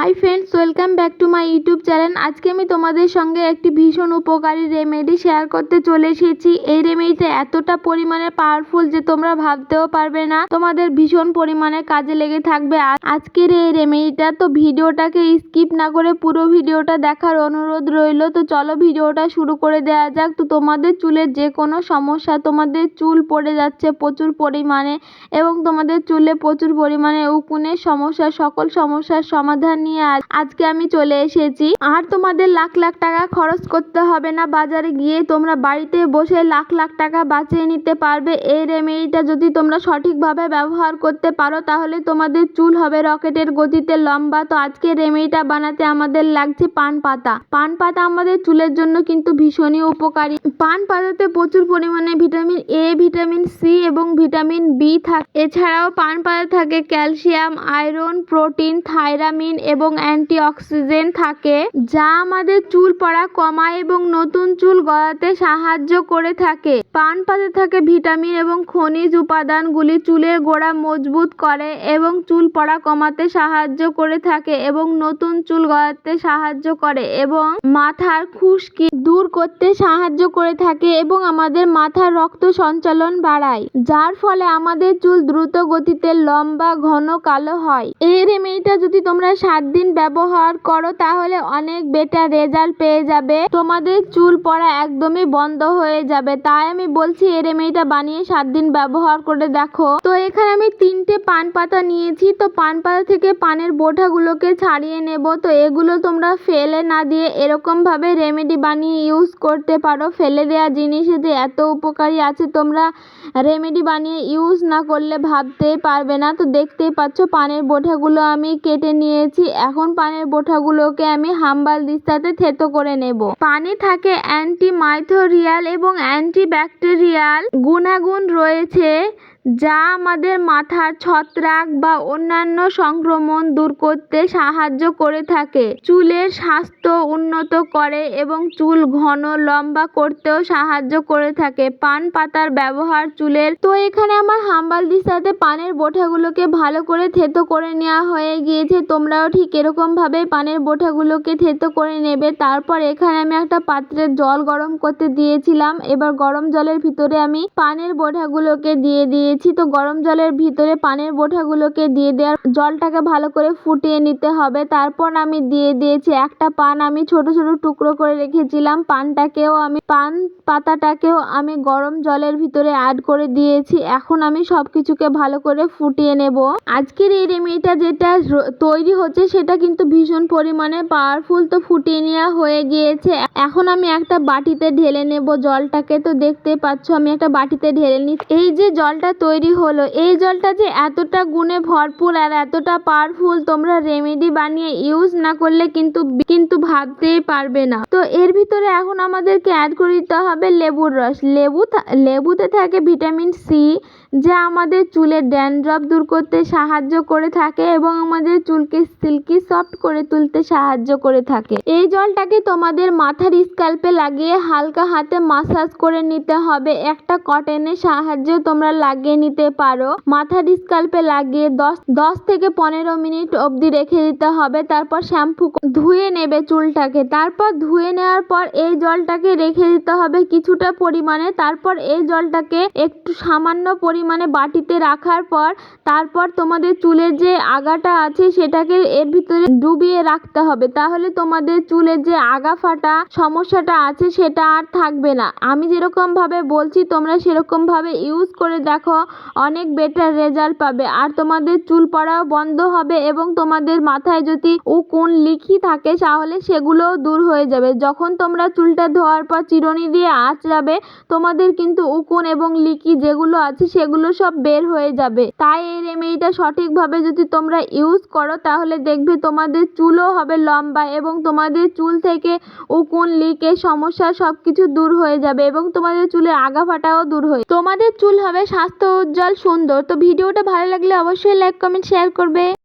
Hi friends, welcome back to my YouTube channel. আজকে আমি তোমাদের সঙ্গে একটি ভীষণ উপকারী রেমেডি শেয়ার করতে চলে এসেছি। এই রেমেডিটা এতটা পরিমাণে পাওয়ারফুল যে তোমরা ভাবতেও পারবে না, তোমাদের ভীষণ পরিমাণে কাজে লেগে থাকবে। আজকের এই রেমেডিটা তো ভিডিওটাকে স্কিপ না করে পুরো ভিডিওটা দেখার অনুরোধ রইল। তো চলো ভিডিওটা শুরু করে দেওয়া যাক। তো তোমাদের চুলের যে কোনো সমস্যা, তোমাদের চুল পড়ে যাচ্ছে প্রচুর পরিমাণে এবং তোমাদের চুলে প্রচুর পরিমাণে উকুনের সমস্যা, সকল সমস্যার সমাধান নিয়ে আজ- আজকে আমি চলে এসেছি। আর তোমাদের লাখ লাখ টাকা খরচ করতে হবে না। বাজারে গিয়ে তোমরা বাড়িতে বসে লাখ লাখ টাকা বাঁচিয়ে নিতে পারবে। এই রেমেডিটা যদি তোমরা সঠিকভাবে ব্যবহার করতে পারো, তাহলে তোমাদের চুল হবে রকেটের গতিতে লম্বা। তো আজকে রেমেডিটা বানাতে আমাদের লাগছে পান পাতা। পান পাতা আমাদের চুলের জন্য কিন্তু ভীষণই উপকারী। পান পাতাতে প্রচুর পরিমাণে ভিটামিন এ, ভিটামিন সি এবং ভিটামিন বি থাকে। এছাড়াও পান পাতা থাকে ক্যালসিয়াম, আয়রন, প্রোটিন, থাইরামিন এবং অ্যান্টিঅক্সিডেন্ট থাকে, যা আমাদের চুল পড়া কমায় এবং নতুন চুল গড়াতে সাহায্য করে থাকে। পান পাতা থাকে ভিটামিন এবং খনিজ উপাদানগুলি চুলের গোড়া মজবুত করে এবং চুল পড়া কমাতে সাহায্য করে থাকে এবং নতুন চুল গড়াতে সাহায্য করে এবং মাথার খুশকি দূর করতে সাহায্য করে থাকে এবং আমাদের মাথার রক্ত সঞ্চালন বাড়ায়, যার ফলে আমাদের চুল দ্রুত গতিতে লম্বা, ঘন, কালো হয়। এই রেমেডিটা যদি তোমরা সাত দিন ব্যবহার করো, তাহলে অনেক বেটার রেজাল্ট পেয়ে যাবে। তোমাদের চুল পড়া একদমই বন্ধ হয়ে যাবে। তাই আমি বলছি, এই রেমেডিটা বানিয়ে সাত দিন ব্যবহার করে দেখো। তো এখানে আমি তিনটে পান পাতা নিয়েছি। তো পান পাতা থেকে পানের বোঁটাগুলোকে ছাড়িয়ে নেব। তো এগুলো তোমরা ফেলে না দিয়ে এরকম ভাবে রেমেডি বানিয়ে ইউজ করতে পারো। ফেলে দেওয়া জিনিসে যে এত উপকারী আছে, তোমরা রেমেডি বানিয়ে ইউজ না করলে ভাবতেই পারবে না। তো দেখতেই পাচ্ছ, পানের বোঠাগুলো আমি কেটে নিয়েছি। এখন পানের বোঠাগুলোকে আমি হাম্বাল দিস্তাতে থেতো করে নেব। পানি থাকে অ্যান্টি মাইথোরিয়াল এবং অ্যান্টি ব্যাকটেরিয়াল গুণাগুণ রয়েছে। যা আমাদের মাথার ছত্রাক বা অন্যান্য সংক্রমণ দূর করতে সাহায্য করে থাকে। চুলের স্বাস্থ্য উন্নত করে এবং চুল ঘন, লম্বা করতেও সাহায্য করে থাকে। পান পাতার ব্যবহার চুলের। তো এখানে আমার হাম্বাল দিস্তাতে পানের বোঠাগুলোকে ভালো করে থেতো করে নেওয়া হয়ে গিয়েছে। তোমরাও ঠিক এরকম ভাবে পানের বোঠাগুলোকে থেতো করে নেবে। তারপর এখানে আমি একটা পাত্রে জল গরম করতে দিয়েছিলাম। এবার গরম জলের ভিতরে আমি পানের বোঁটাগুলোকে দিয়ে দিয়েছি তো গরম জলের ভিতরে পানের বোঁটাগুলোকে দিয়ে দেওয়ার জলটাকে ভালো করে ফুটিয়ে নিতে হবে। তারপর আমি দিয়ে দিয়েছি একটা পান। আমি ছোট ছোট টুকরো করে রেখেছিলাম। পানটাকেও আমি, পান পাতাটাকেও আমি গরম জলের ভিতরে অ্যাড করে দিয়েছি। এখন আমি সব কিছুকে ভালো করে ফুটিয়ে নেব। আজকের এই রেমেডিটা যেটা তৈরি হচ্ছে সেটা কিন্তু ভীষণ পরিমাণে পাওয়ারফুল তো ফুটিয়ে নেওয়া হয়ে গিয়েছে। এখন আমি একটা বাটিতে ঢেলে নেব জলটাকে। তো দেখতেই পাচ্ছ, আমি একটা বাটিতে ঢেলে নি এই যে জলটা তৈরি হলো। এই জলটা যে এতটা গুণে ভরপুর আর এতটা পাওয়ারফুল তোমরা রেমেডি বানিয়ে ইউজ না করলে কিন্তু কিন্তু ভাবতেই পারবে না। তো এর ভিতরে এখন আমাদেরকে অ্যাড করে দিতে হবে লেবুর রস। লেবু লেবুতে থাকে ভিটামিন সি যা আমাদের চুলের ড্যান্ড্রফ দূর করতে সাহায্য করে থাকে এবং আমাদের চুলকে সিল্কি সফট করে তুলতে সাহায্য করে থাকে। এই জলটাকে তোমাদের মাথার স্ক্যাল্পে লাগিয়ে হালকা হাতে মাসাজ করে নিতে হবে। একটা কটনের সাহায্যে তোমরা লাগিয়ে নিতে পারো। মাথার স্ক্যাল্পে লাগিয়ে দশ দশ থেকে পনেরো মিনিট অবধি রেখে দিতে হবে। তারপর শ্যাম্পু ধুয়ে নেবে চুলটাকে। তারপর ধুয়ে নেওয়ার পর এই জলটাকে রেখে দিতে হবে কিছুটা পরিমাণে। তারপর এই জলটাকে একটু সামান্য পরিমাণে বাটিতে রাখার পর তারপর তোমাদের চুলের যে আগাটা আছে সেটাকে এর ভিতরে ডুবিয়ে রাখতে হবে। তাহলে তোমাদের চুলের যে আগা ফাটা সমস্যাটা আছে সেটা আর থাকবে না। আমি যেরকম ভাবে বলছি, তোমরা সেরকম ভাবে ইউজ করে দেখো। অনেক বেটার রেজাল্ট পাবে। আর তোমাদের চুল পড়াও বন্ধ হবে এবং তোমাদের মাথায় যদি উকুন লিখি থাকে, তাহলে সেগুলোও দূর হয়ে যাবে। যখন তোমরা চুলটা ধোয়ার পর চিরুনি দিয়ে আঁচড়াবে, তোমাদের কিন্তু উকুন এবং লিকি যেগুলো আছে, সেগুলো সব বের হয়ে যাবে। তাই এই রেমেডিটা সঠিকভাবে যদি তোমরা ইউজ করো, তাহলে দেখবে তোমাদের চুলও হবে লম্বা এবং তোমাদের চুল থেকে উকুন লিকের সমস্যা সব কিছু দূর হয়ে যাবে এবং তোমাদের চুলের আগা ফাটাও দূর হয়ে তোমাদের চুল হবে স্বাস্থ্য উজ্জ্বল সুন্দর। তো ভিডিওটা ভালো লাগলে অবশ্যই লাইক কমেন্ট শেয়ার করবে।